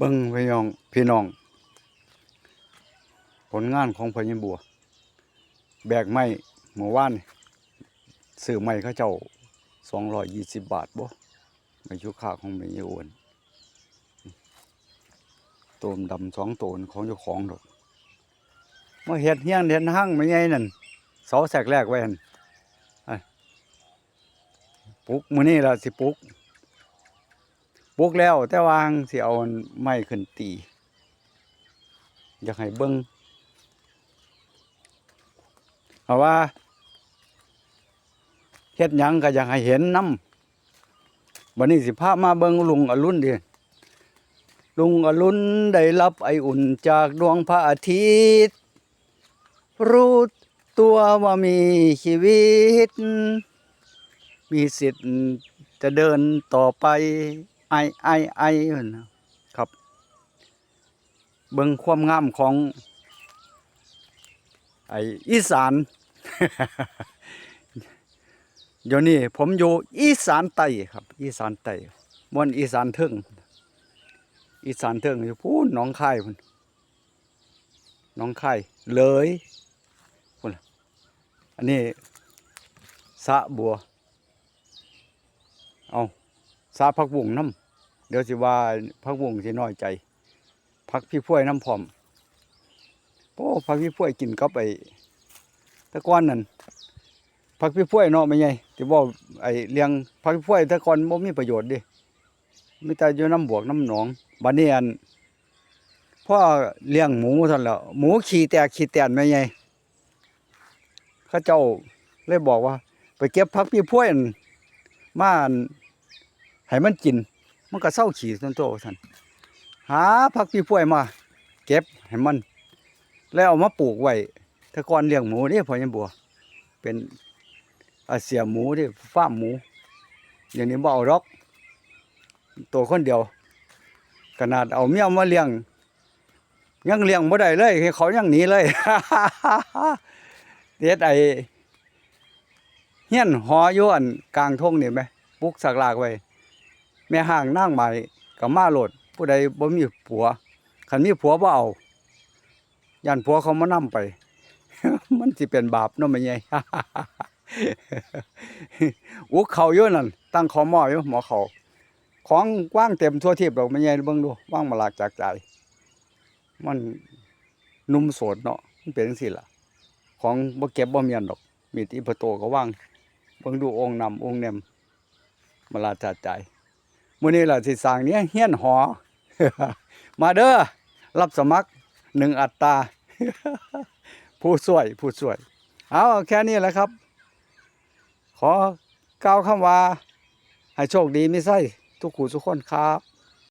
เบิ้งพี่น้องพี่น้อง ผลงานของพญบัว แบกไม้เมื่อวานนี่ซื้อไม้เขาเจ้าสองร้อยยี่สิบบาทบ่ไม่ชุค่าของไม่ยอ้วนโตมดำสองโตนของเจ้าของดอกมาเฮ็ดเฮียงเฮ็ดห้างไม่ไงนั่นเสาแสกแรกไว้หันปลุกมือนี้ล่ะสิปลุก ปลุกแล้ว แต่วาหังสิเอาไม้ขึ้นตี อยากให้เบิ่งเพราะว่าเฮ็ดหยังก็อยากให้เห็นน้ำบัดนี้สิพามาเบิ่งลุงอรุณดิลุงอรุณได้รับไออุ่นจากดวงพระอาทิตย์ รู้ตัวว่ามีชีวิต มีสิทธิ์จะเดินต่อไป ไอไอไอนั่นครับ เบิ่งความงามของ ไออีสานเดี๋ยวนี้ผมอยู่อีสานใต้ครับ อีสานใต้มวนอีสานเทิงอีสานเทิงอยู่พูนน้องคายพุ่นน้องคายเลยพุ่นอันนี้สะบัว เอาสาพักบุ่งน้ำ เดี๋ยวสิว่าพักบุ่งสิน้อยใจ พักพี่พ้วยน้ำพอมโอ้พักพี่พ้วยกินกับไอ้ตะก้อนนั่นพักพี่พ้วยเนาะไม่ไงที่บอกไอเลี้ยงพักพี่พ้วยตะก้อนบ่มีประโยชน์ดิไมีแต่อยู่น้ำบวกน้ำหนองบันี้อันพ่อเลี้ยงหมูท่านแล้วหมูขี่แตกขี่แตนไม่ไงเขาเจ้าเลยบอกว่า ไปเก็บพักพี่พ้วยนั่นมานให้มันกิน มันก็เศร้าขี่ต้นโตท่านหาผักพี่ป่วยมา เก็บให้มัน แล้วเอามาปลูกไว้ถ้าก่อนเลี้ยงหมูนี่พอยังบัว เป็นอาเสียหมูที่ฟ้าหมูอย่างนี้บ่เอาดอก ตัวคนเดียว ขนาดเอาเมียมาเลี้ยง ยังเลี้ยงบ่ได้เลยเขายังหนีเลยเด็ดไอเฮี้ยนหอยอนกลางทงนี่ไหมปลุกสักลากไว้ แม่ห้างนั่งใหม่กับมาโหลด ผู้ใดบ่มีผัวคันมีผัวบ่เอายันผัวเขามานํไป มันสิเป็นบาปเนาะแม่ใหญ่อุกเขาอยู่นั่นตั้งขอหม้ออยู่หมอเขาของกว้างเต็มทั่วทิพย์ดอกแม่ใหญ่เบิ่งดูว่างมาหลากจากใจมันนุ่มโสดเนาะมันเป็นจังซี่ล่ะ ของบ่เก็บบ่เมียนดอก มีดอิปโตก็ว่างเบิ่งดูองค์นำองค์เนมมาลาจัดใจ มื้อนี้ล่ะสิสร้างเนี้ยเฮียนหอ มาเด้อรับสมัครหนึ่งอัตราผู้สวยผู้สวย เอาแค่นี้แหละครับ ขอกล่าวคำว่า ให้โชคดีไม่ใช่ทุกขู่ทุกคนครับ